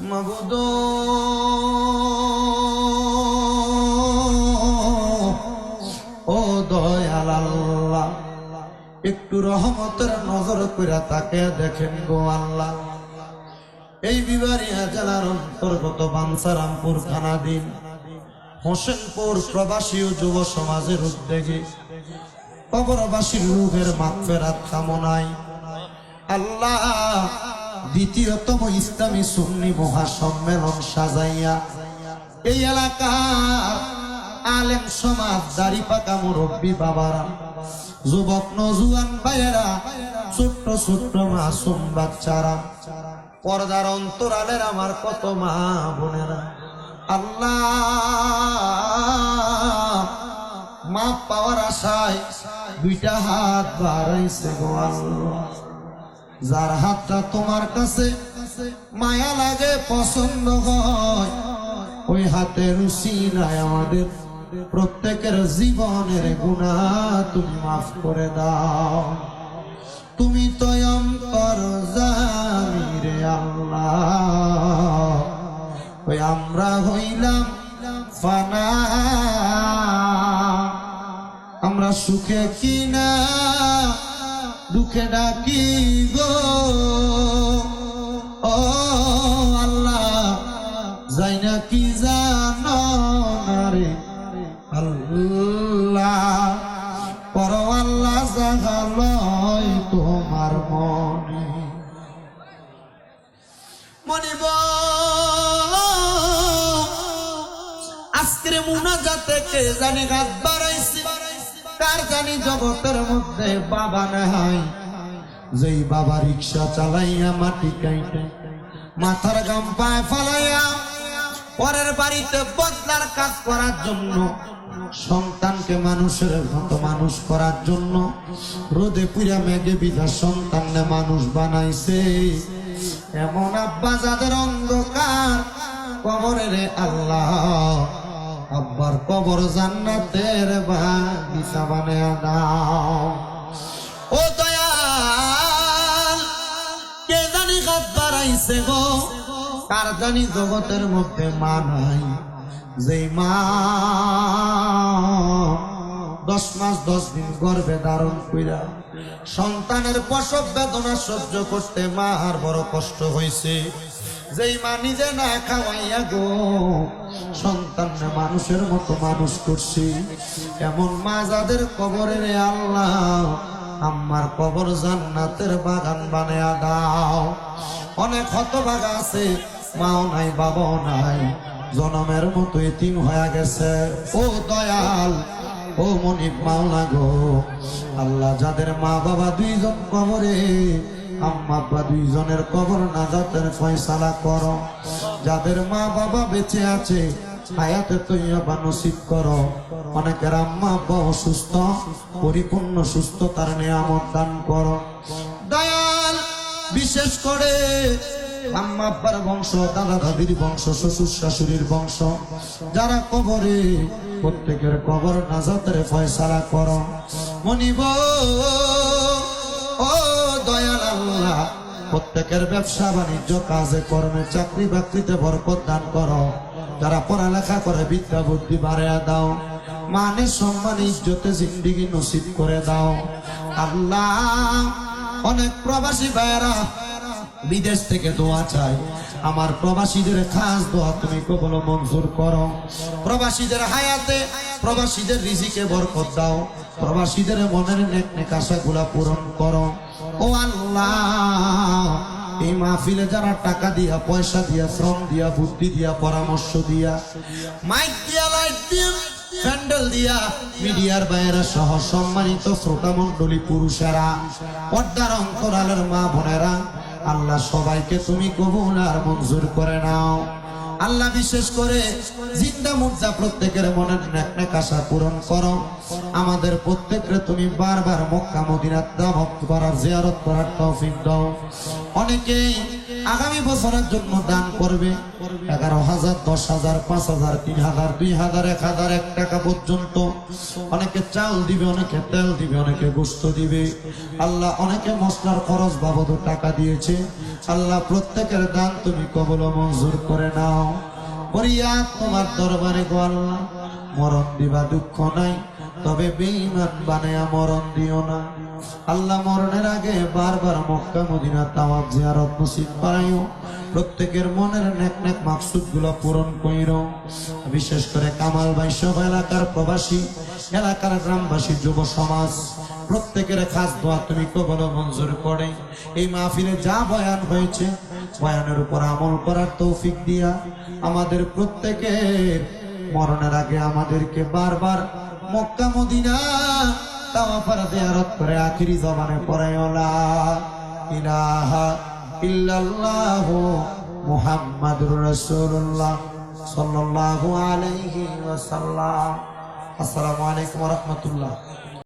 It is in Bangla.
মাবুদ ও আল্লাহ একটু রহমতের নজর করে তাকে দেখেন গো আল্লাহ। এই বিবারিয়া জেলার অন্তর্গত বাঞ্ছারামপুর থানাধীন হোসেনপুর প্রবাসী যুব সমাজের উদ্যোগে কবরবাসীর রূপের মাগফেরাত কামনায় আল্লাহ দ্বিতীয়তম ইসলামী সুন্নি মহাসম্মেলন সাজাইয়া এই এলাকার আলেম সমাজ দাড়ি পাকা মুরব্বী বাবারা, যুবক, নজুয়ান ভাইয়েরা, ছোট্ট ছোট্ট মাসুম বাচ্চারা, পর্দার অন্তরালের আমার কত মা বোনেরা, আল্লাহ মা পাওয়ার আশায় দুইটা হাত বাড়াইছে গো আল্লাহ। যার হাতটা তোমার কাছে মায়া লাগে, পছন্দ হয়, ওই হাতে রুচি নাই আমাদের প্রত্যেকের জীবনের গুণা তুমি মাফ করে দাও। তুমি তো অন্তর আল্লাহ। ওই আমরা হইলাম ফানা। আমরা সুখে কিনা? দুঃখে ডাকি গো। ও আল্লাহ, যাই না কি জানো আল্লাহ, পর আল্লাহ জাগালয় তোমার মনে। মনিব আজকের মুনাজা থেকে জানি গাছ বাড়াইছি? কার জানি জগতের মধ্যে বাবা নাই। যেই বাবা রিক্সা চালাইয়া মাটি কাইটে, মাথার গাম পায় ফালাইয়া পরের বাড়িতে বদলার কাজ করার জন্য, সন্তানকে মানুষের মতো মানুষ করার জন্য রোদে পুরা মেঘে বিধা সন্তানকে মানুষ বানাইছে। এমন আব্বা যাদের অন্ধকার কবরের আল্লাহ আব্বার কবর জান্নাতের বাগিচা বানিয়ে দাও ও কে জানি হাত বাড়াইছে গো? কার জানি জগতের মধ্যে মা যেই মা। দশ মাস দশ দিন গর্ভে ধারণ কইরা সন্তানের প্রসব বেদনা সহ্য করতে মা আর বড় কষ্ট হয়েছে যেই মা নিজে না খাওয়াইয়া গো, সন্তান মানুষের মতো মানুষ করছি। এমন মা যাদের কবরের আল্লাহ আমার কবর জান্নাতের বাগান বানায়া দাও। অনেক হতভাগা আছে, মাও নাই, বাবাও নাই, জনমের মতো এতিম হয়ে গেছে। ও দয়াল, ও মনিব মাওলা গো, আল্লাহ যাদের মা বাবা দুইজন কবরে আম্মা আব্বা দুইজনের কবর নাজাতের ফয়সালা করো। যাদের মা বাবা বেঁচে আছে, হায়াতে তৈবা নসিব করো। অনেকের আম্মা আব্বা অসুস্থ, পরিপূর্ণ সুস্থতার নিয়ামত দান করো। দয়াল, বিশেষ করে আম্মা আব্বার বংশ, দাদা দাদির বংশ, শ্বশুর শাশুড়ির বংশ, যারা কবরে প্রত্যেকের কবর নাজাতের ফয়সালা করো। মনিব প্রত্যেকের ব্যবসা বাণিজ্য, কাজে, কর্মে, চাকরি বাকরিতে বরকত দান করো। যারা পড়ালেখা করে, বিদ্যা, বুদ্ধি বাড়িয়া দাও। মানে সম্মান, ইজ্জতে জিন্দিগি নসিব করে দাও। আল্লাহ, অনেক প্রবাসী ভাইয়েরা বিদেশ থেকে দোয়া চাই। আমার প্রবাসীদের খাস দোয়া তুমি কবল মঞ্জুর করো। প্রবাসীদের হায়াতে, প্রবাসীদের রিজিকে বরকত দাও। প্রবাসীদের মনের নেক নেক পূরণ করো। ও আল্লাহ, এই মাহফিলে যারা টাকা দিয়া, পয়সা দিয়া, শ্রম দিয়া, বুদ্ধি দিয়া, পরামর্শ দিয়া, মাইক দিয়া, লাইট দিয়া, প্যান্ডেল দিয়া, মিডিয়ার বাইরে সহ সম্মানিত শ্রোতা মন্ডলী পুরুষেরা, পর্দার অন্তরালের মা বোনেরা আল্লাহ সবাইকে তুমি কবুল আর মঞ্জুর করে নাও। আল্লাহ বিশেষ করে জিন্দা মুর্জা প্রত্যেকের মনের নেক আশা পূরণ করো। আমাদের প্রত্যেকের তুমি বারবার মক্কা, মদিনার দাম করার, জিয়ারত করার তৌফিক দাও। অনেকেই আগামী বছরের জন্য দান করবে এগারো হাজার, দশ হাজার, পাঁচ হাজার, তিন হাজার, দুই হাজার, এক হাজার, এক টাকা পর্যন্ত। অনেকে চাল দিবে, অনেকে তেল দিবে, অনেকে গোস্ত দিবে। আল্লাহ অনেকে মশলার খরচ বাবদ টাকা দিয়েছে। আল্লাহ প্রত্যেকের দান তুমি কবল মঞ্জুর করে নাও। করিয়া তোমার দরবারে গো আল্লাহ। মরণ দিবা দুঃখ নাই, তবে বেঈমান বানায়া মরণ দিও না। আল্লাহ মরণের আগে বারবার মক্কা, মদিনা তাওয়াব জিয়ারত নসিব করাইও প্রত্যেকের মনের নেক নেক মাকসুদগুলো পূরণ কইর। বিশেষ করে কামাল ভাই সব এলাকার প্রবাসী, এলাকার গ্রামবাসী, যুব সমাজ, প্রত্যেকের খাস দোয়া তুমি কবল মঞ্জুর করে। এই মাহফিলে যা বয়ান হয়েছে, বয়ানের উপর আমল করার তৌফিক দিয়া আমাদের প্রত্যেকের মরণের আগে আমাদেরকে বারবার মক্কা, মদিনা তাওয়াফার জিয়ারত করে আখিরি জমানে পড়ায়লা ইলাহা ইল্লাল্লাহ মুহাম্মাদুর রাসূলুল্লাহ সাল্লাল্লাহু আলাইহি ওয়াসাল্লাম। আসসালামু আলাইকুম ওয়া রাহমাতুল্লাহ।